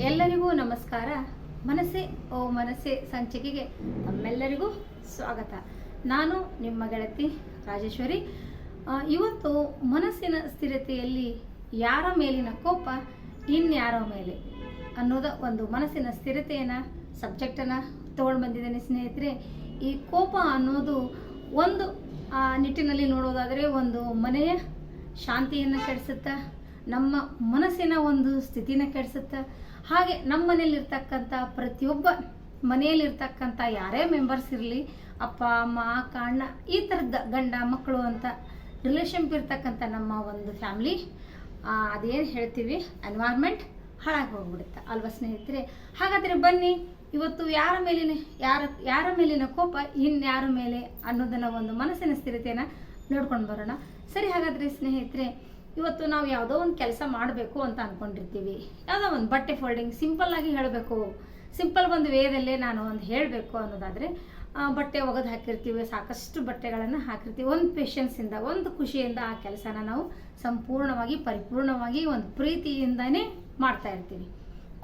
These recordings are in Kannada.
ಎಲ್ಲರಿಗೂ ನಮಸ್ಕಾರ. ಮನಸ್ಸೆ ಓ ಮನಸ್ಸೆ ಸಂಚಿಕೆಗೆ ತಮ್ಮೆಲ್ಲರಿಗೂ ಸ್ವಾಗತ. ನಾನು ನಿಮ್ಮ ಗೆಳತಿ ರಾಜೇಶ್ವರಿ. ಇವತ್ತು ಮನಸ್ಸಿನ ಸ್ಥಿರತೆಯಲ್ಲಿ ಯಾರ ಮೇಲಿನ ಕೋಪ ಇನ್ಯಾರ ಮೇಲೆ ಅನ್ನೋದ ಒಂದು ಮನಸ್ಸಿನ ಸ್ಥಿರತೆಯನ್ನು ಸಬ್ಜೆಕ್ಟನ್ನು ತೊಗೊಂಡು ಬಂದಿದ್ದೇನೆ ಸ್ನೇಹಿತರೆ. ಈ ಕೋಪ ಅನ್ನೋದು ಒಂದು ಆ, ನಿಟ್ಟಿನಲ್ಲಿ ನೋಡೋದಾದರೆ ಒಂದು ಮನೆಯ ಶಾಂತಿಯನ್ನು ಕೆಡಿಸುತ್ತಾ ನಮ್ಮ ಮನಸ್ಸಿನ ಒಂದು ಸ್ಥಿತಿನ ಕೆಡಿಸುತ್ತೆ ಹಾಗೆ ನಮ್ಮ ಮನೇಲಿರ್ತಕ್ಕಂಥ ಪ್ರತಿಯೊಬ್ಬ ಮನೆಯಲ್ಲಿರ್ತಕ್ಕಂಥ ಯಾರೇ ಮೆಂಬರ್ಸ್ ಇರಲಿ, ಅಪ್ಪ, ಅಮ್ಮ, ಅಕ್ಕ ಈ ಥರದ ಗಂಡ ಮಕ್ಕಳು ಅಂತ ರಿಲೇಷನ್ಶಿಪ್ ಇರ್ತಕ್ಕಂಥ ನಮ್ಮ ಒಂದು ಫ್ಯಾಮ್ಲಿ ಅದೇನು ಹೇಳ್ತೀವಿ? ಎನ್ವೈರ್ಮೆಂಟ್ ಹಾಳಾಗಿ ಹೋಗ್ಬಿಡುತ್ತೆ ಅಲ್ವಾ ಸ್ನೇಹಿತರೆ? ಹಾಗಾದರೆ ಬನ್ನಿ, ಇವತ್ತು ಯಾರ ಮೇಲಿನ, ಯಾರ ಯಾರ ಮೇಲಿನ ಕೋಪ ಇನ್ಯಾರ ಮೇಲೆ ಅನ್ನೋದನ್ನ ಒಂದು ಮನಸ್ಸಿನ ಸ್ಥಿರತೆಯನ್ನು ನೋಡ್ಕೊಂಡು ಬರೋಣ. ಸರಿ ಹಾಗಾದರೆ ಸ್ನೇಹಿತರೆ ಇವತ್ತು ನಾವು ಯಾವುದೋ ಒಂದು ಕೆಲಸ ಮಾಡಬೇಕು ಅಂತ ಅಂದ್ಕೊಂಡಿರ್ತೀವಿ ಯಾವುದೋ ಒಂದು ಬಟ್ಟೆ ಫೋಲ್ಡಿಂಗ್ ಸಿಂಪಲ್ ಆಗಿ ಹೇಳಬೇಕು. ಸಿಂಪಲ್ ಒಂದು ವೇದಲ್ಲೇ ನಾನು ಒಂದು ಹೇಳಬೇಕು ಅನ್ನೋದಾದರೆ ಬಟ್ಟೆ ಒಗೆದು ಹಾಕಿರ್ತೀವಿ, ಸಾಕಷ್ಟು ಬಟ್ಟೆಗಳನ್ನು ಹಾಕಿರ್ತೀವಿ. ಒಂದು ಪೇಷನ್ಸಿಂದ ಒಂದು ಖುಷಿಯಿಂದ ಆ ಕೆಲಸನ ನಾವು ಸಂಪೂರ್ಣವಾಗಿ, ಪರಿಪೂರ್ಣವಾಗಿ ಒಂದು ಪ್ರೀತಿಯಿಂದನೇ ಮಾಡ್ತಾ ಇರ್ತೀವಿ.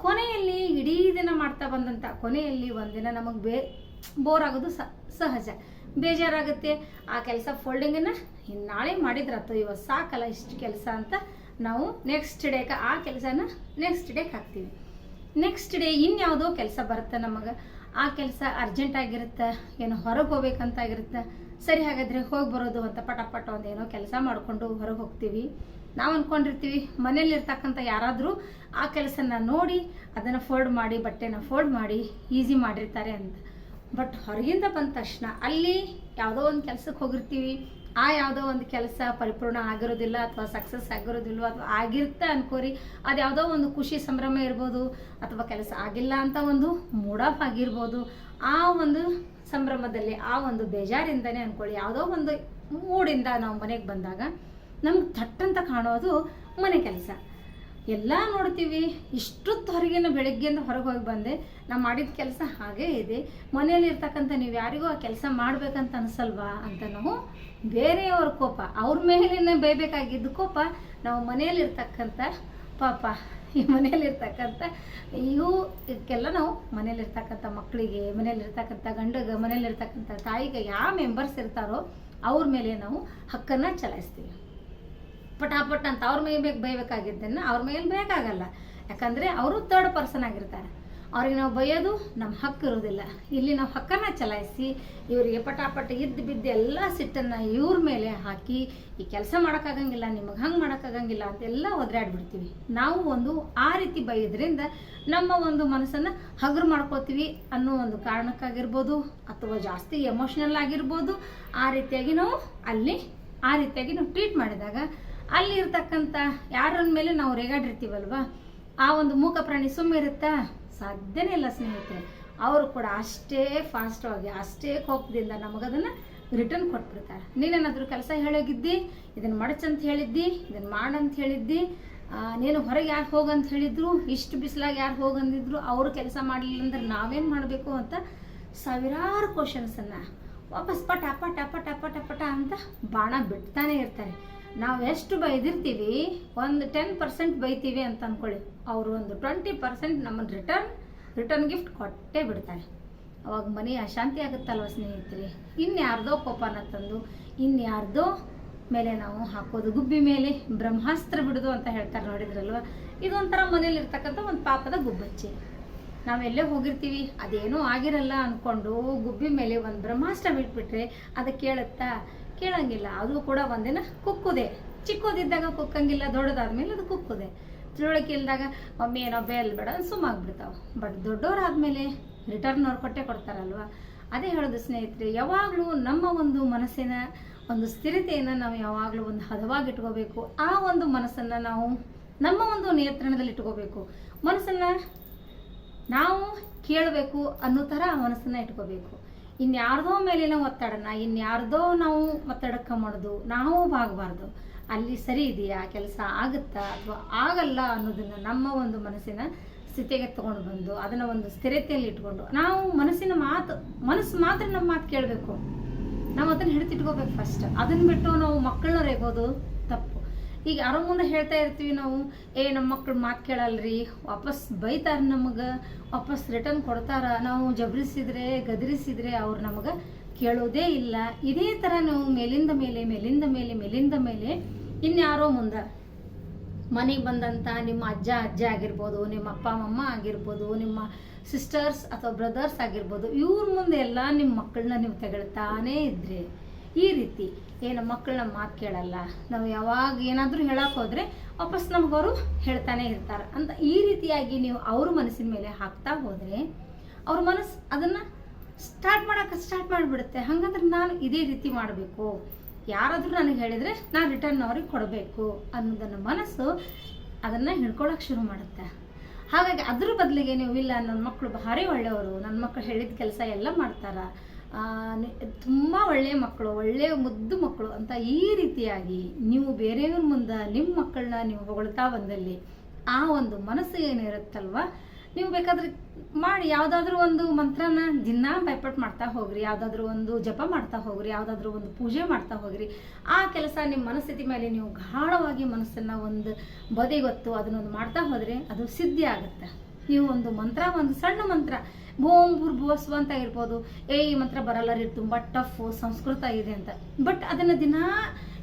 ಕೊನೆಯಲ್ಲಿ ಇಡೀ ದಿನ ಮಾಡ್ತಾ ಬಂದಂಥ ಕೊನೆಯಲ್ಲಿ ಒಂದಿನ ನಮಗೆ ಬೇ ಬೋರ್ ಆಗೋದು ಸಹಜ. ಬೇಜಾರಾಗುತ್ತೆ. ಆ ಕೆಲಸ ಫೋಲ್ಡಿಂಗನ್ನು ನಾಳೆ ಮಾಡಿದ್ರತ್ತು ಇವತ್ತು ಸಾಕಲ್ಲ ಇಷ್ಟು ಕೆಲಸ ಅಂತ. ನಾವು ನೆಕ್ಸ್ಟ್ ಡೇಗೆ ಆ ಕೆಲಸನ ನೆಕ್ಸ್ಟ್ ಡೇಗೆ ಹಾಕ್ತೀವಿ. ನೆಕ್ಸ್ಟ್ ಡೇ ಇನ್ಯಾವುದೋ ಕೆಲಸ ಬರುತ್ತೆ ನಮಗೆ. ಆ ಕೆಲಸ ಅರ್ಜೆಂಟ್ ಆಗಿರುತ್ತೆ, ಏನು ಹೊರಗೆ ಹೋಗ್ಬೇಕಂತ ಆಗಿರುತ್ತೆ ಸರಿ ಹಾಗಾದರೆ ಹೋಗಿ ಬರೋದು ಅಂತ ಪಟ ಪಟ ಒಂದು ಕೆಲಸ ಮಾಡಿಕೊಂಡು ಹೊರಗೆ ಹೋಗ್ತೀವಿ. ನಾವು ಅಂದ್ಕೊಂಡಿರ್ತೀವಿ ಮನೇಲಿರ್ತಕ್ಕಂಥ ಯಾರಾದರೂ ಆ ಕೆಲಸನ ನೋಡಿ, ಅದನ್ನು ಫೋಲ್ಡ್ ಮಾಡಿ, ಬಟ್ಟೆನ ಫೋಲ್ಡ್ ಮಾಡಿ ಈಸಿ ಮಾಡಿರ್ತಾರೆ ಅಂತ. ಬಟ್ ಹೊರಗಿಂದ ಬಂದ ತಕ್ಷಣ ಅಲ್ಲಿ ಯಾವುದೋ ಒಂದು ಕೆಲಸಕ್ಕೆ ಹೋಗಿರ್ತೀವಿ. ಆ ಯಾವುದೋ ಒಂದು ಕೆಲಸ ಪರಿಪೂರ್ಣ ಆಗಿರೋದಿಲ್ಲ ಅಥವಾ ಸಕ್ಸಸ್ ಆಗಿರೋದಿಲ್ಲ ಅಥವಾ ಆಗಿರುತ್ತೆ ಅನ್ಕೋರಿ. ಅದು ಯಾವುದೋ ಒಂದು ಖುಷಿ ಸಂಭ್ರಮ ಇರ್ಬೋದು ಅಥವಾ ಕೆಲಸ ಆಗಿಲ್ಲ ಅಂತ ಒಂದು ಮೂಡಾಫ್ ಆಗಿರ್ಬೋದು. ಆ ಒಂದು ಸಂಭ್ರಮದಲ್ಲಿ, ಆ ಒಂದು ಬೇಜಾರಿಂದನೇ ಅನ್ಕೊಳ್ಳಿ. ಯಾವುದೋ ಒಂದು ಮೂಡಿಂದ ನಾವು ಮನೆಗೆ ಬಂದಾಗ ನಮ್ಗೆ ಥಟ್ಟಂತ ಕಾಣೋದು ಮನೆ ಕೆಲಸ. ಎಲ್ಲ ನೋಡ್ತೀವಿ. ಇಷ್ಟೊತ್ತು ಹೊರಗಿನ ಬೆಳಗ್ಗೆಯಿಂದ ಹೊರಗೆ ಹೋಗಿ ಬಂದೆ. ನಾ ಮಾಡಿದ ಕೆಲಸ ಹಾಗೇ ಇದೆ. ಮನೆಯಲ್ಲಿ ಇರ್ತಕ್ಕಂಥ ನೀವು ಯಾರಿಗೂ ಆ ಕೆಲಸ ಮಾಡ್ಬೇಕಂತ ಅನ್ಸಲ್ವಾ ಅಂತ ನಾವು ಬೇರೆಯವ್ರ ಕೋಪ. ಅವ್ರ ಮೇಲಿನ ಬೈಬೇಕಾಗಿದ್ದ ಕೋಪ ನಾವು ಮನೆಯಲ್ಲಿರ್ತಕ್ಕಂಥ ಪಾಪ. ಈ ಮನೆಯಲ್ಲಿರ್ತಕ್ಕಂಥ ಇದಕ್ಕೆಲ್ಲ ನಾವು ಮನೇಲಿರ್ತಕ್ಕಂಥ ಮಕ್ಕಳಿಗೆ ಮನೇಲಿರ್ತಕ್ಕಂಥ ಗಂಡಗೆ ಮನೇಲಿರ್ತಕ್ಕಂಥ ತಾಯಿಗೆ ಯಾವ ಮೆಂಬರ್ಸ್ ಇರ್ತಾರೋ ಅವ್ರ ಮೇಲೆ ನಾವು ಹಕ್ಕನ್ನು ಚಲಾಯಿಸ್ತೀವಿ. ಪಟಾಪಟ್ ಅಂತ ಅವ್ರ ಮೇಲೆ ಬೇಕು ಬೈಬೇಕಾಗಿದ್ದನ್ನ ಅವ್ರ ಮೇಲೆ ಬೇಕಾಗಲ್ಲ ಯಾಕಂದರೆ ಅವರು ತರ್ಡ್ ಪರ್ಸನ್ ಆಗಿರ್ತಾರೆ. ಅವ್ರಿಗೆ ನಾವು ಬೈಯೋದು ನಮ್ಮ ಹಕ್ಕು ಇರೋದಿಲ್ಲ ಇಲ್ಲಿ ನಾವು ಹಕ್ಕನ್ನು ಚಲಾಯಿಸಿ, ಇವರಿಗೆ ಪಟಾಪಟ ಇದ್ದು ಬಿದ್ದು ಎಲ್ಲ ಸಿಟ್ಟನ್ನು ಇವ್ರ ಮೇಲೆ ಹಾಕಿ, ಈ ಕೆಲಸ ಮಾಡೋಕ್ಕಾಗಂಗಿಲ್ಲ, ನಿಮಗೆ ಹಂಗೆ ಮಾಡೋಕ್ಕಾಗಂಗಿಲ್ಲ ಅಂತೆಲ್ಲ ಒದರಾಡ್ಬಿಡ್ತೀವಿ. ನಾವು ಒಂದು ಆ ರೀತಿ ಬೈಯೋದ್ರಿಂದ ನಮ್ಮ ಒಂದು ಮನಸ್ಸನ್ನು ಹಗುರು ಮಾಡ್ಕೋತೀವಿ ಅನ್ನೋ ಒಂದು ಕಾರಣಕ್ಕಾಗಿರ್ಬೋದು, ಅಥವಾ ಜಾಸ್ತಿ ಎಮೋಷ್ನಲ್ ಆಗಿರ್ಬೋದು, ಆ ರೀತಿಯಾಗಿ ನಾವು ಅಲ್ಲಿ ಆ ರೀತಿಯಾಗಿ ನಾವು ಟ್ರೀಟ್ ಮಾಡಿದಾಗ ಅಲ್ಲಿ ಇರ್ತಕ್ಕಂಥ ಯಾರನ್ನ ಮೇಲೆ ನಾವು ರೇಗಾಡಿರ್ತೀವಲ್ವಾ? ಆ ಒಂದು ಮೂಕ ಪ್ರಾಣಿ ಸುಮ್ಮಿರುತ್ತಾ ಸಾಧ್ಯನೇ ಇಲ್ಲ ಸ್ನೇಹಿತರೆ. ಅವರು ಕೂಡ ಅಷ್ಟೇ ಫಾಸ್ಟಾಗಿ ಅಷ್ಟೇ ಕೋಪದಿಂದ ನಮಗದನ್ನು ರಿಟರ್ನ್ ಕೊಟ್ಬಿಡ್ತಾರೆ. ನೀನೇನಾದರೂ ಕೆಲಸ ಹೇಳೋಗಿದ್ದಿ? ಇದನ್ನು ಮಡಚಂತ ಹೇಳಿದ್ದಿ? ಇದನ್ನು ಮಾಡಂತ ಹೇಳಿದ್ದಿ? ನೀನು ಹೊರಗೆ ಯಾರು ಹೋಗಂತ ಹೇಳಿದ್ರು? ಇಷ್ಟು ಬಿಸಿಲಾಗಿ ಯಾರು ಹೋಗಂದಿದ್ರು? ಅವರು ಕೆಲಸ ಮಾಡಲಿಲ್ಲ ಅಂದ್ರೆ ನಾವೇನು ಮಾಡಬೇಕು ಅಂತ ಸಾವಿರಾರು ಕ್ವಶನ್ಸನ್ನು ವಾಪಸ್ ಪಟ ಪಟ ಪಟ ಪಟ ಪಟ ಅಂತ ಬಾಣ ಬಿಡ್ತಾನೆ ಇರ್ತಾರೆ. ನಾವು ಎಷ್ಟು ಬೈದಿರ್ತೀವಿ, ಒಂದು ಟೆನ್ ಪರ್ಸೆಂಟ್ ಬೈತೀವಿ ಅಂತ ಅಂದ್ಕೊಳ್ಳಿ ಅವರು ಒಂದು ಟ್ವೆಂಟಿ ಪರ್ಸೆಂಟ್ ನಮ್ಮನ್ನು ರಿಟರ್ನ್ ರಿಟರ್ನ್ ಗಿಫ್ಟ್ ಕೊಟ್ಟೇ ಬಿಡ್ತಾರೆ. ಅವಾಗ ಮನೆ ಅಶಾಂತಿ ಆಗುತ್ತಲ್ವ ಸ್ನೇಹಿತರೆ? ಇನ್ಯಾರ್ದೋ ಕೋಪನ ತಂದು ಇನ್ಯಾರ್ದೋ ಮೇಲೆ ನಾವು ಹಾಕೋದು, ಗುಬ್ಬಿ ಮೇಲೆ ಬ್ರಹ್ಮಾಸ್ತ್ರ ಬಿಡೋದು ಅಂತ ಹೇಳ್ತಾರೆ ನೋಡಿದ್ರಲ್ವ? ಇದೊಂಥರ ಮನೇಲಿ ಇರ್ತಕ್ಕಂಥ ಒಂದು ಪಾಪದ ಗುಬ್ಬಚ್ಚಿ. ನಾವೆಲ್ಲೇ ಹೋಗಿರ್ತೀವಿ, ಅದೇನೂ ಆಗಿರಲ್ಲ ಅಂದ್ಕೊಂಡು ಗುಬ್ಬಿ ಮೇಲೆ ಒಂದು ಬ್ರಹ್ಮಾಸ್ತ್ರ ಬಿಟ್ಬಿಟ್ರೆ, ಅದು ಕೇಳುತ್ತಾ? ಕೇಳಂಗಿಲ್ಲ. ಅದು ಕೂಡ ಒಂದಿನ ಕುಕ್ಕುದೆ. ಚಿಕ್ಕದಿದ್ದಾಗ ಕುಕ್ಕಂಗಿಲ್ಲ, ದೊಡ್ಡದಾದ್ಮೇಲೆ ಅದು ಕುಕ್ಕುದೆ. ತಿಳುವಳಿಕೆ ಇಲ್ದಾಗ ಮಮ್ಮಿ, ಏನೋ ಬೇಲ್ ಬೇಡ ಸುಮ್ಮಾಗ್ಬಿಡ್ತಾವೆ ಬಟ್ ದೊಡ್ಡವರಾದ್ಮೇಲೆ ರಿಟರ್ನ್ ಅವ್ರು ಕೊಟ್ಟೆ ಕೊಡ್ತಾರಲ್ವ? ಅದೇ ಹೇಳೋದು, ಸ್ನೇಹಿತರೆ, ಯಾವಾಗಲೂ ನಮ್ಮ ಒಂದು ಮನಸ್ಸಿನ ಒಂದು ಸ್ಥಿರತೆಯನ್ನು ನಾವು ಯಾವಾಗಲೂ ಒಂದು ಹದವಾಗಿ ಇಟ್ಕೋಬೇಕು ಆ ಒಂದು ಮನಸ್ಸನ್ನು ನಾವು ನಮ್ಮ ಒಂದು ನಿಯಂತ್ರಣದಲ್ಲಿ ಇಟ್ಕೋಬೇಕು. ಮನಸ್ಸನ್ನು ನಾವು ಕೇಳಬೇಕು ಅನ್ನೋ ಥರ ಆ ಮನಸ್ಸನ್ನು ಇಟ್ಕೋಬೇಕು. ಇನ್ಯಾರ್ದೋ ಮೇಲಿನ ಒತ್ತಡನ, ಇನ್ಯಾರ್ದೋ ನಾವು ಒತ್ತಡಕ್ಕೆ ಮಾಡೋದು, ನಾವು ಬಾಗಬಾರ್ದು. ಅಲ್ಲಿ ಸರಿ ಇದೆಯಾ? ಕೆಲಸ ಆಗುತ್ತಾ? ಅಥವಾ ಆಗಲ್ಲ ಅನ್ನೋದನ್ನು ನಮ್ಮ ಒಂದು ಮನಸ್ಸಿನ ಸ್ಥಿತಿಗೆ ತಗೊಂಡು ಬಂದು, ಅದನ್ನು ಒಂದು ಸ್ಥಿರತೆಯಲ್ಲಿ ಇಟ್ಕೊಂಡು, ನಾವು ಮನಸ್ಸಿನ ಮಾತು, ಮನಸ್ಸು ಮಾತ್ರ ನಮ್ಮ ಮಾತು ಕೇಳಬೇಕು. ನಾವು ಅದನ್ನು ಹಿಡಿತಿಟ್ಕೋಬೇಕು ಫಸ್ಟ್ ಅದನ್ನು ಬಿಟ್ಟು ನಾವು ಮಕ್ಕಳನ್ನ ರೇಗೋದು ಈಗ ಯಾರೋ ಮುಂದೆ ಹೇಳ್ತಾ ಇರ್ತೀವಿ ನಾವು, ಏ ನಮ್ಮ ಮಕ್ಳು ಮಾತು ಕೇಳಲ್ರಿ, ವಾಪಸ್ ಬೈತಾರೆ ನಮಗೆ, ವಾಪಸ್ ರಿಟರ್ನ್ ಕೊಡ್ತಾರ, ನಾವು ಜಬರಿಸಿದ್ರೆ, ಗದರಿಸಿದ್ರೆ ಅವ್ರು ನಮಗೆ ಕೇಳೋದೇ ಇಲ್ಲ. ಇದೇ ಥರ ನಾವು ಮೇಲಿಂದ ಮೇಲೆ ಮೇಲಿಂದ ಮೇಲೆ ಮೇಲಿಂದ ಮೇಲೆ ಇನ್ಯಾರೋ ಮುಂದೆ. ಮನೆಗೆ ಬಂದಂಥ ನಿಮ್ಮ ಅಜ್ಜ ಅಜ್ಜ ಆಗಿರ್ಬೋದು, ನಿಮ್ಮ ಅಪ್ಪ, ಅಮ್ಮ ಆಗಿರ್ಬೋದು, ನಿಮ್ಮ ಸಿಸ್ಟರ್ಸ್ ಅಥವಾ ಬ್ರದರ್ಸ್ ಆಗಿರ್ಬೋದು, ಇವ್ರ ಮುಂದೆ ಎಲ್ಲ ನಿಮ್ಮ ಮಕ್ಕಳನ್ನ ನೀವು ತೆಗಳ್ತಾನೇ ಇದ್ರಿ. ಈ ರೀತಿ ಏನು ಮಕ್ಕಳನ್ನ ಮಾತು ಕೇಳಲ್ಲ. ನಾವು ಯಾವಾಗ ಏನಾದರೂ ಹೇಳಕ್ಕೆ ಹೋದರೆ ವಾಪಸ್ ನಮಗವರು ಹೇಳ್ತಾನೆ ಇರ್ತಾರೆ. ಅಂತ ಈ ರೀತಿಯಾಗಿ ನೀವು ಅವ್ರ ಮನಸ್ಸಿನ ಮೇಲೆ ಹಾಕ್ತಾ ಹೋದರೆ ಅವ್ರ ಮನಸ್ಸು ಅದನ್ನು ಸ್ಟಾರ್ಟ್ ಮಾಡೋಕೆ ಸ್ಟಾರ್ಟ್ ಮಾಡಿಬಿಡುತ್ತೆ. ಹಾಗಂದ್ರೆ ನಾನು ಇದೇ ರೀತಿ ಮಾಡಬೇಕು. ಯಾರಾದರೂ ನನಗೆ ಹೇಳಿದರೆ ನಾನು ರಿಟರ್ನ್ ಅವ್ರಿಗೆ ಕೊಡಬೇಕು ಅನ್ನೋದನ್ನು ಮನಸ್ಸು ಅದನ್ನು ಹಿಡ್ಕೊಳಕ್ಕೆ ಶುರು ಮಾಡುತ್ತೆ. ಹಾಗಾಗಿ ಅದ್ರ ಬದಲಿಗೆ ನೀವು ಇಲ್ಲ ನನ್ನ ಮಕ್ಕಳು ಭಾರಿ ಒಳ್ಳೆಯವರು ನನ್ನ ಮಕ್ಕಳು ಹೇಳಿದ ಕೆಲಸ ಎಲ್ಲ ಮಾಡ್ತಾರೆ. ತುಂಬ ಒಳ್ಳೆಯ ಮಕ್ಕಳು ಒಳ್ಳೆಯ ಮುದ್ದು ಮಕ್ಕಳು ಅಂತ ಈ ರೀತಿಯಾಗಿ ನೀವು ಬೇರೆಯವ್ರ ಮುಂದೆ ನಿಮ್ಮ ಮಕ್ಕಳನ್ನ ನೀವು ಹೊಗಳ್ತಾ ಬಂದಲ್ಲಿ ಆ ಒಂದು ಮನಸ್ಸು ಏನಿರುತ್ತಲ್ವ? ನೀವು ಬೇಕಾದ್ರೆ ಮಾಡಿ, ಯಾವುದಾದ್ರೂ ಒಂದು ಮಂತ್ರನ ದಿನ ಬೈಪಟ್ ಮಾಡ್ತಾ ಹೋಗ್ರಿ, ಯಾವುದಾದ್ರೂ ಒಂದು ಜಪ ಮಾಡ್ತಾ ಹೋಗ್ರಿ, ಯಾವುದಾದ್ರೂ ಒಂದು ಪೂಜೆ ಮಾಡ್ತಾ ಹೋಗ್ರಿ. ಆ ಕೆಲಸ ನಿಮ್ಮ ಮನಸ್ಥಿತಿ ಮೇಲೆ ನೀವು ಗಾಢವಾಗಿ ಮನಸ್ಸನ್ನು ಒಂದು ಬದಿಗೊತ್ತು ಅದನ್ನೊಂದು ಮಾಡ್ತಾ ಹೋದರೆ ಅದು ಸಿದ್ಧಿ ಆಗುತ್ತೆ. ನೀವು ಒಂದು ಮಂತ್ರ, ಒಂದು ಸಣ್ಣ ಮಂತ್ರ. ಭೂಮ್ ಭೂರ್ಭುವಸ್ವ ಅಂತ ಇರ್ಬೋದು. ಏ, ಈ ಮಂತ್ರ ಬರಲ್ಲ ರೀ, ತುಂಬ ಟಫ್ ಸಂಸ್ಕೃತ ಇದೆ ಅಂತ. ಬಟ್ ಅದನ್ನು ದಿನಾ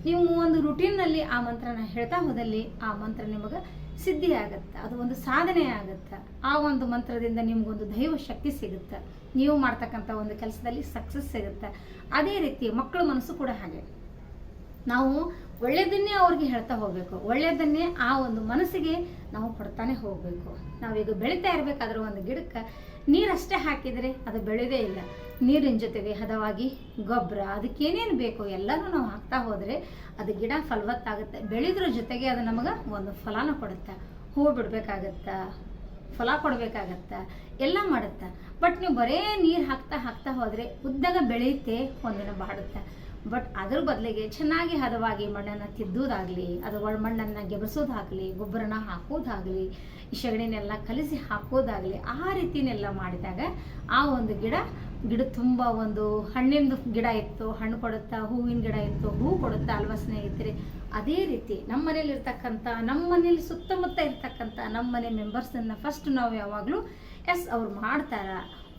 ನೀವು ಒಂದು ರುಟೀನ್ನಲ್ಲಿ ಆ ಮಂತ್ರನ ಹೇಳ್ತಾ ಹೋದಲ್ಲಿ, ಆ ಮಂತ್ರ ನಿಮಗೆ ಸಿದ್ಧಿ ಆಗುತ್ತೆ. ಅದು ಒಂದು ಸಾಧನೆ ಆಗುತ್ತೆ. ಆ ಒಂದು ಮಂತ್ರದಿಂದ ನಿಮ್ಗೊಂದು ದೈವ ಶಕ್ತಿ ಸಿಗುತ್ತೆ. ನೀವು ಮಾಡ್ತಕ್ಕಂಥ ಒಂದು ಕೆಲಸದಲ್ಲಿ ಸಕ್ಸಸ್ ಸಿಗುತ್ತೆ. ಅದೇ ರೀತಿ ಮಕ್ಕಳ ಮನಸ್ಸು ಕೂಡ ಹಾಗೆ. ನಾವು ಒಳ್ಳೆಯದನ್ನೇ ಅವ್ರಿಗೆ ಹೇಳ್ತಾ ಹೋಗಬೇಕು. ಒಳ್ಳೆಯದನ್ನೇ ಆ ಒಂದು ಮನಸ್ಸಿಗೆ ನಾವು ಕೊಡ್ತಾನೆ ಹೋಗಬೇಕು. ನಾವೀಗ ಬೆಳೀತಾ ಇರಬೇಕಾದ್ರೆ ಒಂದು ಗಿಡಕ್ಕೆ ನೀರಷ್ಟೇ ಹಾಕಿದರೆ ಅದು ಬೆಳೆಯದೇ ಇಲ್ಲ. ನೀರಿನ ಜೊತೆಗೆ ಹದವಾಗಿ ಗೊಬ್ಬರ ಅದಕ್ಕೇನೇನು ಬೇಕು ಎಲ್ಲನೂ ನಾವು ಹಾಕ್ತಾ ಹೋದರೆ ಅದು ಗಿಡ ಫಲವತ್ತಾಗುತ್ತೆ. ಬೆಳೆದ್ರ ಜೊತೆಗೆ ಅದು ನಮಗೆ ಒಂದು ಫಲಾನು ಕೊಡುತ್ತೆ. ಹೂ ಬಿಡಬೇಕಾಗತ್ತೆ? ಫಲ ಕೊಡಬೇಕಾಗತ್ತೆ? ಎಲ್ಲ ಮಾಡುತ್ತೆ. ಬಟ್ ನೀವು ಬರೇ ನೀರು ಹಾಕ್ತಾ ಹಾಕ್ತಾ ಹೋದರೆ ಉದ್ದಾಗ ಬೆಳೆಯುತ್ತೆ ಒಂದಿನ ಬಾಡುತ್ತೆ. ಬಟ್ ಅದ್ರ ಬದಲಿಗೆ ಚೆನ್ನಾಗಿ ಹದವಾಗಿ ಮಣ್ಣನ್ನು ತಿದ್ದೋದಾಗಲಿ ಅಥವಾ ಮಣ್ಣನ್ನು ಗೆಬಸೋದಾಗಲಿ ಗೊಬ್ಬರನ ಹಾಕೋದಾಗಲಿ, ಈ ಸಗಣಿನೆಲ್ಲ ಕಲಿಸಿ ಹಾಕೋದಾಗಲಿ, ಆ ರೀತಿನೆಲ್ಲ ಮಾಡಿದಾಗ ಆ ಒಂದು ಗಿಡ ಗಿಡ ತುಂಬ ಒಂದು ಹಣ್ಣಿಂದು ಗಿಡ ಇತ್ತು, ಹಣ್ಣು ಕೊಡುತ್ತಾ, ಹೂವಿನ ಗಿಡ ಇತ್ತು, ಹೂ ಕೊಡುತ್ತಾ ಅಲ್ವಾ ಸ್ನೇಹಿತರೆ, ಅದೇ ರೀತಿ ನಮ್ಮ ಮನೇಲಿ ಇರ್ತಕ್ಕಂಥ ನಮ್ಮ ಮನೇಲಿ ಸುತ್ತಮುತ್ತ ಇರ್ತಕ್ಕಂಥ ನಮ್ಮ ಮನೆ ಮೆಂಬರ್ಸನ್ನು ಫಸ್ಟ್ ನಾವು ಯಾವಾಗಲೂ ಎಸ್ ಅವ್ರು ಮಾಡ್ತಾರ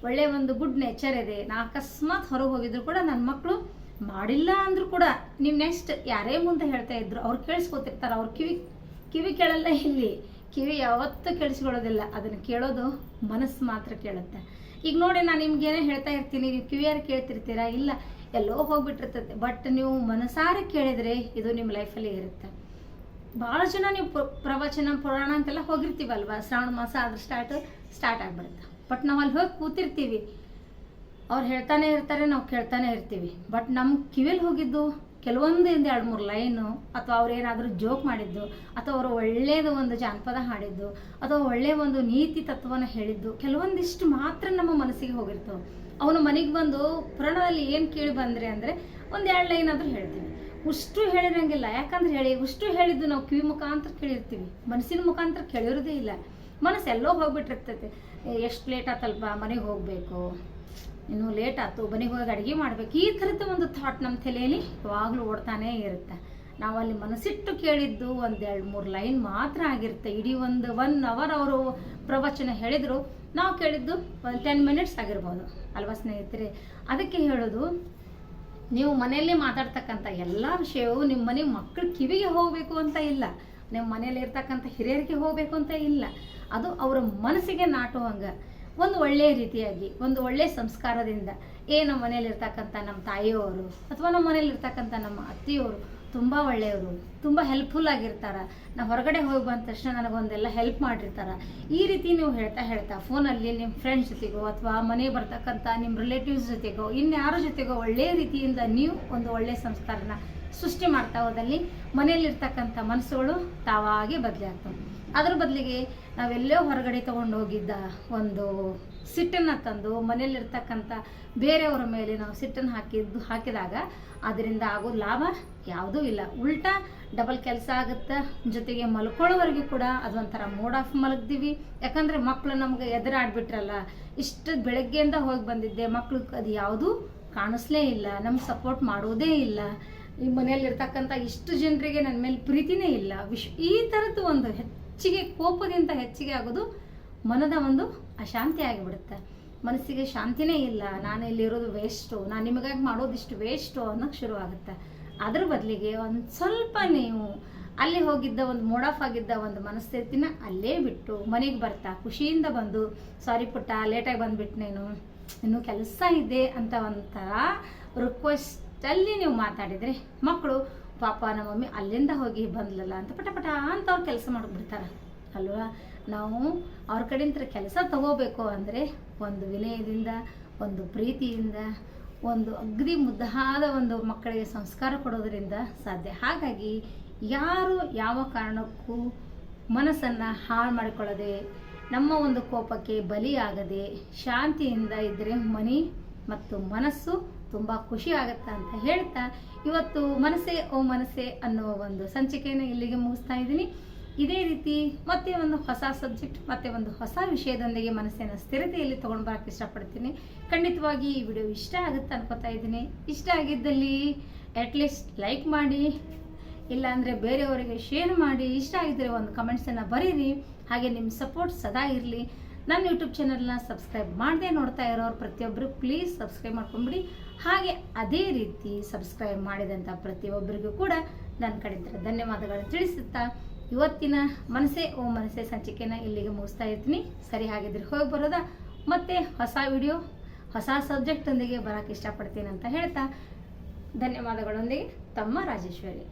ಒಳ್ಳೆಯ ಒಂದು ಗುಡ್ ನೇಚರ್ ಇದೆ, ನಾ ಅಕಸ್ಮಾತ್ ಹೊರಗೆ ಹೋಗಿದ್ರು ಕೂಡ ನನ್ನ ಮಕ್ಕಳು ಮಾಡಿಲ್ಲ ಅಂದ್ರೂ ಕೂಡ ನೀವು ನೆಕ್ಸ್ಟ್ ಯಾರೇ ಮುಂದೆ ಹೇಳ್ತಾ ಇದ್ರು, ಅವ್ರು ಕೇಳಿಸ್ಕೊತಿರ್ತಾರೆ, ಅವ್ರ ಕಿವಿ ಕಿವಿ ಕೇಳಲ್ಲ ಇಲ್ಲಿ. ಕಿವಿ ಯಾವತ್ತೂ ಕೇಳಿಸ್ಕೊಳ್ಳೋದಿಲ್ಲ. ಅದನ್ನು ಕೇಳೋದು ಮನಸ್ಸು ಮಾತ್ರ ಕೇಳುತ್ತೆ. ಈಗ ನೋಡಿ, ನಾನು ನಿಮ್ಗೇನೇ ಹೇಳ್ತಾ ಇರ್ತೀನಿ, ನೀವು ಕಿವಿಯಾರು ಕೇಳ್ತಿರ್ತೀರಾ? ಇಲ್ಲ, ಎಲ್ಲೋ ಹೋಗ್ಬಿಟ್ಟಿರ್ತದೆ. ಬಟ್ ನೀವು ಮನಸಾರೆ ಕೇಳಿದ್ರೆ ಇದು ನಿಮ್ಮ ಲೈಫಲ್ಲಿ ಇರುತ್ತೆ. ಭಾಳ ಜನ ನೀವು ಪ್ರ- ಪ್ರವಚನ, ಪುರಾಣ ಅಂತೆಲ್ಲ ಹೋಗಿರ್ತೀವಲ್ವ? ಶ್ರಾವಣ ಮಾಸ ಆದ್ರೆ ಸ್ಟಾರ್ಟ್ ಸ್ಟಾರ್ಟ್ ಆಗ್ಬಿಡುತ್ತೆ. ಬಟ್ ನಾವು ಅಲ್ಲಿ ಹೋಗಿ ಕೂತಿರ್ತೀವಿ. ಅವ್ರು ಹೇಳ್ತಾನೆ ಇರ್ತಾರೆ, ನಾವು ಕೇಳ್ತಾನೆ ಇರ್ತೀವಿ. ಬಟ್ ನಮ್ಮ ಕಿವಿಲಿ ಹೋಗಿದ್ದು ಕೆಲವೊಂದಿಂದ ಎರಡು ಮೂರು ಲೈನು, ಅಥವಾ ಅವ್ರು ಏನಾದರೂ ಜೋಕ್ ಮಾಡಿದ್ದು, ಅಥವಾ ಅವರು ಒಳ್ಳೆಯದು ಒಂದು ಜಾನಪದ ಹಾಡಿದ್ದು, ಅಥವಾ ಒಳ್ಳೆಯ ಒಂದು ನೀತಿ ತತ್ವನ ಹೇಳಿದ್ದು, ಕೆಲವೊಂದಿಷ್ಟು ಮಾತ್ರ ನಮ್ಮ ಮನಸ್ಸಿಗೆ ಹೋಗಿರ್ತವೆ. ಅವನು ಮನೆಗೆ ಬಂದು ಪುರಾಣದಲ್ಲಿ ಏನು ಕೇಳಿ ಬಂದ್ರೆ ಅಂದರೆ ಒಂದು ಎರಡು ಲೈನ್ ಆದರೂ ಹೇಳ್ತೀವಿ. ಉಷ್ಟು ಹೇಳಿರಂಗಿಲ್ಲ. ಯಾಕಂದ್ರೆ ಹೇಳಿ, ಉಷ್ಟು ಹೇಳಿದ್ದು ನಾವು ಕಿವಿ ಮುಖಾಂತರ ಕೇಳಿರ್ತೀವಿ. ಮನಸ್ಸಿನ ಮುಖಾಂತರ ಕೇಳಿರೋದೇ ಇಲ್ಲ. ಮನಸ್ಸೆಲ್ಲೋ ಹೋಗ್ಬಿಟ್ಟಿರ್ತೈತೆ. ಎಷ್ಟು ಲೇಟ್ ಆತಲ್ಪ ಮನೆಗೆ ಹೋಗಬೇಕು? ಇನ್ನು ಲೇಟ್ ಆಯ್ತು. ಮನೆಗೆ ಹೋಗಿ ಅಡುಗೆ ಮಾಡ್ಬೇಕು. ಈ ಥರದ ಒಂದು ಥಾಟ್ ನಮ್ಮ ತಲೆಯಲ್ಲಿ ಯಾವಾಗಲೂ ಓಡ್ತಾನೇ ಇರುತ್ತೆ. ನಾವು ಅಲ್ಲಿ ಮನಸ್ಸಿಟ್ಟು ಕೇಳಿದ್ದು ಒಂದು ಎರಡು ಮೂರು ಲೈನ್ ಮಾತ್ರ ಆಗಿರುತ್ತೆ. ಇಡೀ ಒಂದು ಒನ್ ಅವರ್ ಅವರು ಪ್ರವಚನ ಹೇಳಿದರು. ನಾವು ಕೇಳಿದ್ದು ಒಂದು ಟೆನ್ ಮಿನಿಟ್ಸ್ ಆಗಿರ್ಬೋದು. ಅಲ್ವಾ ಸ್ನೇಹಿತರೆ? ಅದಕ್ಕೆ ಹೇಳೋದು, ನೀವು ಮನೆಯಲ್ಲೇ ಮಾತಾಡ್ತಕ್ಕಂಥ ಎಲ್ಲ ವಿಷಯವೂ ನಿಮ್ಮ ಮನೆ ಮಕ್ಕಳ ಕಿವಿಗೆ ಹೋಗಬೇಕು ಅಂತ ಇಲ್ಲ. ನಿಮ್ಮ ಮನೆಯಲ್ಲಿ ಇರ್ತಕ್ಕಂಥ ಹಿರಿಯರಿಗೆ ಹೋಗಬೇಕು ಅಂತ ಇಲ್ಲ. ಅದು ಅವರ ಮನಸ್ಸಿಗೆ ನಾಟುವಂಗೆ. ಒಂದು ಒಳ್ಳೆಯ ರೀತಿಯಾಗಿ, ಒಂದು ಒಳ್ಳೆಯ ಸಂಸ್ಕಾರದಿಂದ ಏ ನಮ್ಮ ಮನೇಲಿರ್ತಕ್ಕಂಥ ನಮ್ಮ ತಾಯಿಯವರು ಅಥವಾ ನಮ್ಮ ಮನೇಲಿರ್ತಕ್ಕಂಥ ನಮ್ಮ ಅತ್ತೆಯವರು ತುಂಬ ಒಳ್ಳೆಯವರು, ತುಂಬ ಹೆಲ್ಪ್ಫುಲ್ ಆಗಿರ್ತಾರೆ. ನಾ ಹೊರಗಡೆ ಹೋಗಿ ಬಂದ ತಕ್ಷಣ ನನಗೊಂದೆಲ್ಲ ಹೆಲ್ಪ್ ಮಾಡಿರ್ತಾರೆ. ಈ ರೀತಿ ನೀವು ಹೇಳ್ತಾ ಹೇಳ್ತಾ ಫೋನಲ್ಲಿ ನಿಮ್ಮ ಫ್ರೆಂಡ್ಸ್ ಜೊತೆಗೋ ಅಥವಾ ಮನೆಗೆ ಬರ್ತಕ್ಕಂಥ ನಿಮ್ಮ ರಿಲೇಟಿವ್ಸ್ ಜೊತೆಗೋ, ಇನ್ಯಾರ ಜೊತೆಗೋ ಒಳ್ಳೆಯ ರೀತಿಯಿಂದ ನೀವು ಒಂದು ಒಳ್ಳೆಯ ಸಂಸ್ಕಾರನ ಸೃಷ್ಟಿ ಮಾಡ್ತಾ ಹೋದಲ್ಲಿ ಮನೆಯಲ್ಲಿರ್ತಕ್ಕಂಥ ಮನಸ್ಸುಗಳು ತಾವಾಗೆ ಬದಲಾಗ್ತವೆ ಅದ್ರ ಬದಲಿಗೆ ನಾವೆಲ್ಲೋ ಹೊರಗಡೆ ತಗೊಂಡು ಹೋಗಿದ್ದ ಒಂದು ಸಿಟ್ಟನ್ನು ತಂದು ಮನೆಯಲ್ಲಿರ್ತಕ್ಕಂಥ ಬೇರೆಯವರ ಮೇಲೆ ನಾವು ಸಿಟ್ಟನ್ನು ಹಾಕಿದ್ದು ಹಾಕಿದಾಗ ಅದರಿಂದ ಆಗೋ ಲಾಭ ಯಾವುದೂ ಇಲ್ಲ. ಉಲ್ಟಾ ಡಬಲ್ ಕೆಲಸ ಆಗುತ್ತೆ. ಜೊತೆಗೆ ಮಲ್ಕೊಳ್ಳೋವರೆಗೂ ಕೂಡ ಅದೊಂಥರ ಮೋಡ್ ಆಫ್ ಮಲಗ್ತೀವಿ ಯಾಕಂದರೆ ಮಕ್ಕಳು ನಮ್ಗೆ ಎದುರಾಡ್ಬಿಟ್ರಲ್ಲ. ಇಷ್ಟು ಬೆಳಗ್ಗೆಯಿಂದ ಹೋಗಿ ಬಂದಿದ್ದೆ. ಮಕ್ಳು ಅದು ಯಾವುದೂ ಕಾಣಿಸ್ಲೇ ಇಲ್ಲ. ನಮ್ಗೆ ಸಪೋರ್ಟ್ ಮಾಡೋದೇ ಇಲ್ಲ. ಈ ಮನೆಯಲ್ಲಿರ್ತಕ್ಕಂಥ ಇಷ್ಟು ಜನರಿಗೆ ನನ್ನ ಮೇಲೆ ಪ್ರೀತಿನೇ ಇಲ್ಲ. ವಿಶ್ ಈ ಥರದ್ದು ಒಂದು ಹೆಚ್ಚಿಗೆ ಕೋಪದಿಂದ ಹೆಚ್ಚಿಗೆ ಆಗೋದು ಮನದ ಒಂದು ಅಶಾಂತಿ ಆಗಿಬಿಡುತ್ತೆ. ಮನಸ್ಸಿಗೆ ಶಾಂತಿನೇ ಇಲ್ಲ. ನಾನು ಇಲ್ಲಿರೋದು ವೇಸ್ಟು ನಾನು ನಿಮಗಾಗಿ ಮಾಡೋದಿಷ್ಟು ವೇಸ್ಟು ಅನ್ನೋಕ್ಕೆ ಶುರುವಾಗುತ್ತೆ. ಅದ್ರ ಬದಲಿಗೆ ಒಂದು ಸ್ವಲ್ಪ ನೀವು ಅಲ್ಲಿ ಹೋಗಿದ್ದ ಒಂದು ಮೋಡ್ ಆಫ್ ಆಗಿದ್ದ ಒಂದು ಮನಸ್ಥಿತಿನ ಅಲ್ಲೇ ಬಿಟ್ಟು ಮನೆಗೆ ಬರ್ತಾ, ಖುಷಿಯಿಂದ ಬಂದು ಸಾರಿ ಪುಟ್ಟ ಲೇಟಾಗಿ ಬಂದ್ಬಿಟ್ಟು ನೀನು. ಇನ್ನೂ ಕೆಲಸ ಇದೆ ಅಂತ ಒಂಥರ ರಿಕ್ವೆಸ್ಟಲ್ಲಿ ನೀವು ಮಾತಾಡಿದರೆ ಮಕ್ಕಳು ಪಾಪ ನಮ್ಮ ಮಮ್ಮಿ ಅಲ್ಲಿಂದ ಹೋಗಿ ಬಂದ್ಲಲ್ಲ ಅಂತ ಪಟ ಪಟ ಅಂತ ಅವ್ರು ಕೆಲಸ ಮಾಡಿಬಿಡ್ತಾರೆ. ಅಲ್ವಾ? ನಾವು ಅವ್ರ ಕಡೆಯಿಂದ ಕೆಲಸ ತಗೋಬೇಕು ಅಂದರೆ ಒಂದು ವಿನಯದಿಂದ, ಒಂದು ಪ್ರೀತಿಯಿಂದ, ಒಂದು ಅಗ್ದಿ ಮುದ್ದಾದ ಒಂದು ಮಕ್ಕಳಿಗೆ ಸಂಸ್ಕಾರ ಕೊಡೋದರಿಂದ ಸಾಧ್ಯ. ಹಾಗಾಗಿ ಯಾರು ಯಾವ ಕಾರಣಕ್ಕೂ ಮನಸ್ಸನ್ನು ಹಾಳು ಮಾಡಿಕೊಳ್ಳದೆ, ನಮ್ಮ ಒಂದು ಕೋಪಕ್ಕೆ ಬಲಿಯಾಗದೆ, ಶಾಂತಿಯಿಂದ ಇದ್ದರೆ ಮನಿ ಮತ್ತು ಮನಸ್ಸು ತುಂಬ ಖುಷಿ ಆಗುತ್ತೆ ಅಂತ ಹೇಳ್ತಾ ಇವತ್ತು ಮನಸ್ಸೇ ಓ ಮನಸ್ಸೇ ಅನ್ನೋ ಒಂದು ಸಂಚಿಕೆಯನ್ನು ಇಲ್ಲಿಗೆ ಮುಗಿಸ್ತಾ ಇದ್ದೀನಿ. ಇದೇ ರೀತಿ ಮತ್ತೆ ಒಂದು ಹೊಸ ಸಬ್ಜೆಕ್ಟ್, ಮತ್ತೆ ಒಂದು ಹೊಸ ವಿಷಯದೊಂದಿಗೆ ಮನಸ್ಸಿನ ಸ್ಥಿರತೆಯಲ್ಲಿ ತೊಗೊಂಡು ಬರೋಕ್ಕೆ ಇಷ್ಟಪಡ್ತೀನಿ. ಖಂಡಿತವಾಗಿ ಈ ವಿಡಿಯೋ ಇಷ್ಟ ಆಗುತ್ತೆ ಅನ್ಕೋತಾ ಇದ್ದೀನಿ. ಇಷ್ಟ ಆಗಿದ್ದಲ್ಲಿ ಅಟ್ಲೀಸ್ಟ್ ಲೈಕ್ ಮಾಡಿ, ಇಲ್ಲಾಂದರೆ ಬೇರೆಯವರಿಗೆ ಶೇರ್ ಮಾಡಿ. ಇಷ್ಟ ಆಗಿದ್ದರೆ ಒಂದು ಕಮೆಂಟ್ಸನ್ನು ಬರೀರಿ. ಹಾಗೆ ನಿಮ್ಮ ಸಪೋರ್ಟ್ ಸದಾ ಇರಲಿ. ನನ್ನ ಯೂಟ್ಯೂಬ್ ಚಾನಲ್ನ ಸಬ್ಸ್ಕ್ರೈಬ್ ಮಾಡದೆ ನೋಡ್ತಾ ಇರೋರು ಪ್ರತಿಯೊಬ್ಬರು ಪ್ಲೀಸ್ ಸಬ್ಸ್ಕ್ರೈಬ್ ಮಾಡ್ಕೊಂಬಿಡಿ ಹಾಗೆ ಅದೇ ರೀತಿ ಸಬ್ಸ್ಕ್ರೈಬ್ ಮಾಡಿದಂಥ ಪ್ರತಿಯೊಬ್ಬರಿಗೂ ಕೂಡ ನನ್ನ ಕಡೆಯಿಂದ ಧನ್ಯವಾದಗಳನ್ನು ತಿಳಿಸುತ್ತಾ ಇವತ್ತಿನ ಮನಸ್ಸೇ ಓ ಮನಸ್ಸೇ ಸಂಚಿಕೆನ ಇಲ್ಲಿಗೆ ಮುಗಿಸ್ತಾ ಇರ್ತೀನಿ. ಸರಿ ಹಾಗಿದ್ರೆ ಹೋಗಿ ಬರೋದಾ. ಮತ್ತೆ ಹೊಸ ವಿಡಿಯೋ ಹೊಸ ಸಬ್ಜೆಕ್ಟೊಂದಿಗೆ ಬರೋಕ್ಕೆ ಇಷ್ಟಪಡ್ತೀನಿ ಅಂತ ಹೇಳ್ತಾ ಧನ್ಯವಾದಗಳೊಂದಿಗೆ ತಮ್ಮ ರಾಜೇಶ್ವರಿ.